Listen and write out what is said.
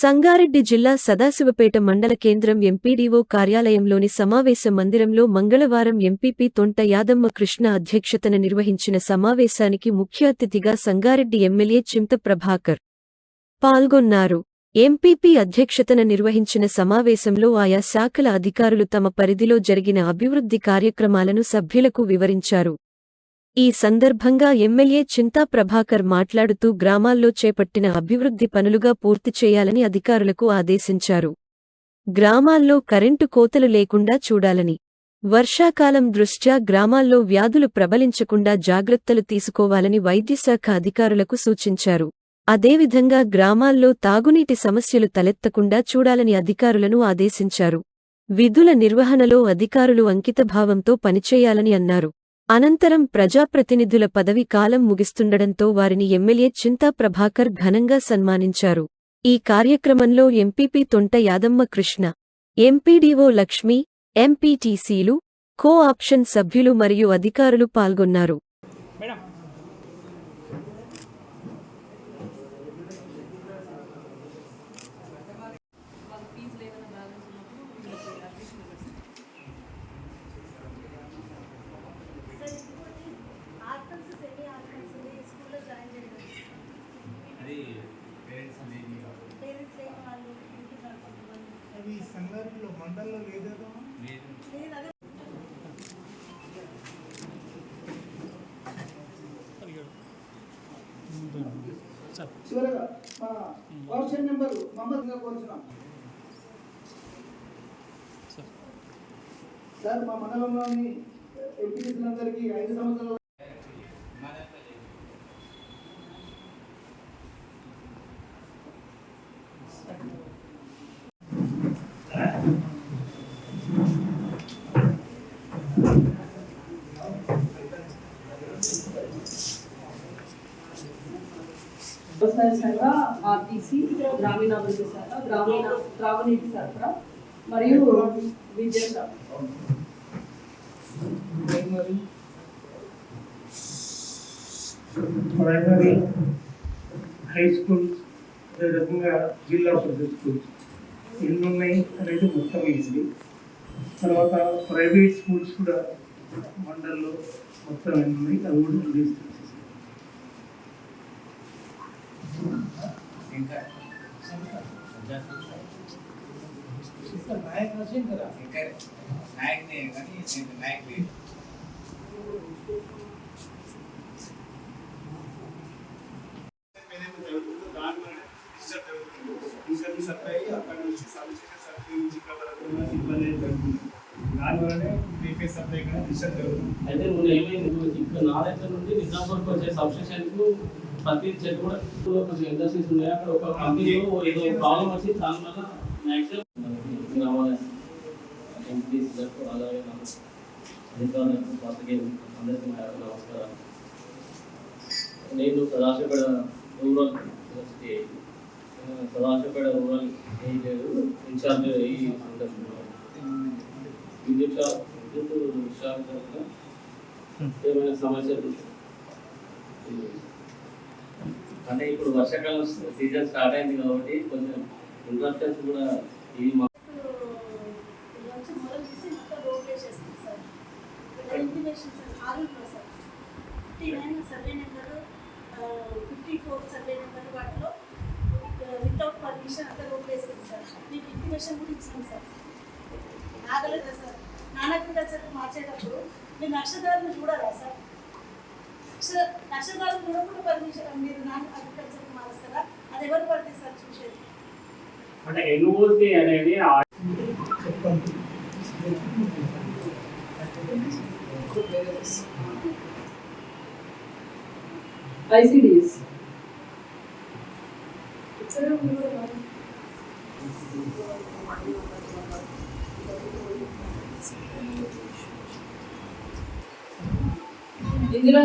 సంగారెడ్డి జిల్లా సదాశివపేట మండల కేంద్రం ఎంపీడీఓ కార్యాలయంలోని సమావేశ మందిరంలో మంగళవారం ఎంపీపీ తొంట యాదమ్మ కృష్ణ అధ్యక్షతన నిర్వహించిన సమావేశానికి ముఖ్య అతిథిగా సంగారెడ్డి ఎమ్మెల్యే చింత ప్రభాకర్ పాల్గొన్నారు. ఎంపీపీ అధ్యక్షతన నిర్వహించిన సమావేశంలో ఆయా శాఖల అధికారులు తమ పరిధిలో జరిగిన అభివృద్ధి కార్యక్రమాలను సభ్యులకు వివరించారు. ఈ సందర్భంగా ఎమ్మెల్యే చింతా ప్రభాకర్ మాట్లాడుతూ గ్రామాల్లో చేపట్టిన అభివృద్ధి పనులుగా పూర్తి చేయాలని అధికారులకు ఆదేశించారు. గ్రామాల్లో కరెంటు కోతలు లేకుండా చూడాలని వర్షాకాలం దృష్ట్యా గ్రామాల్లో వ్యాధులు ప్రబలించకుండా జాగ్రత్తలు తీసుకోవాలని వైద్యశాఖ అధికారులకు సూచించారు. అదేవిధంగా గ్రామాల్లో తాగునీటి సమస్యలు తలెత్తకుండా చూడాలని అధికారులను ఆదేశించారు. విధుల నిర్వహణలో అధికారులు అంకితభావంతో పనిచేయాలని అన్నారు. అనంతరం ప్రజాప్రతినిధుల పదవి కాలం ముగిస్తుండడంతో వారిని ఎమ్మెల్యే చింతా ప్రభాకర్ ఘనంగా సన్మానించారు. ఈ కార్యక్రమంలో ఎంపీపీ తొంట యాదమ్మ కృష్ణ ఎంపీడీఓ లక్ష్మి ఎంపీటీసీలు కో ఆప్షన్ సభ్యులు మరియు అధికారులు పాల్గొన్నారు. మండల్లో లేదేదో లేదు. నేను అదే సార్ చివరగా మా కోరుచున్నాం. సార్. మండలంలోని ఎంపీటీసీలందరికీ ఐదు సంవత్సరాల వ్యవసాయ శాఖ ఆర్టీసీ గ్రామీణాభివృద్ధి శాఖ గ్రామీణ త్రాగునీటి సరఫరా మరియు విద్యా శాఖ. ప్రైమరీ హై స్కూల్స్ అదే రకంగా జిల్లా పరిషత్ స్కూల్స్ ఎన్ని ఉన్నాయి అనేది ముఖ్యమైనది తర్వాత ప్రైవేట్ స్కూల్స్ కూడా మండల్లో మొత్తం ఎన్ని ఉన్నాయి అవి కూడా లిస్ట్ చేసేసాం. ఇంకా ఇంకా నాయక్నే కానీ నేను నాయక్ లేదు ఏదైతే జరుగుతుందో దాని వలన డిజిటల్ జరుగుతుంది డిజిటల్ సప్లై అక్కడ నుంచి సబ్స్టేషన్ సప్లై నుంచి ఇక్కడ వరకు ఉన్న ఇబ్బంది అనేది జరుగుతుంది దాని వలనే త్రీ సప్లై కూడా డిజిటల్ జరుగుతుంది. అయితే నువ్వు ఏమైంది? నువ్వు ఇక్కడ నా దగ్గర నుండి నిజాంపూర్కి వచ్చే సబ్స్టేషన్కు ప్రతి చెట్టు కూడా కొంచెం ఇండస్ట్రీస్ ఉన్నాయి. అక్కడ ఒక కంపెనీలో ఏదో ప్రాబ్లం వచ్చి దాని వల్ల మ్యాక్సిమం రావాలి అలాగే అధికారులకు అందరికీ నా యొక్క నేను Sadasivpet rural university Sadasivpet rural incharge ఈ సందర్భంలో విద్యుత్ ఏమైనా సమస్యలు అంటే ఇప్పుడు వర్షాకాలం సీజన్ స్టార్ట్ అయింది కాబట్టి కొంచెం ఇంట్రప్షన్స్ కూడా ఇవి ఫిఫ్టీ ఫోర్ సర్వే నెంబర్ వాటిలో వితౌట్ పర్మిషన్ అంతా రోడ్ వేసింది సార్. మీకు ఇంటిమేషన్ కూడా ఇచ్చాం సార్. ఆగలేదు సార్? నాన్ అగ్రికల్చర్ మార్చేటప్పుడు మీరు నష్టదారులు చూడాలా సార్? నష్టదారులు చూడకుండా పర్మిషన్ మీరు నాన్ అగ్రికల్చర్ మారుస్తారా? అది ఎవరు పడుతుంది సార్ చూసేది? అంటే ఎన్ఓసి అనేది ఐసిడిఎస్ ఇందులో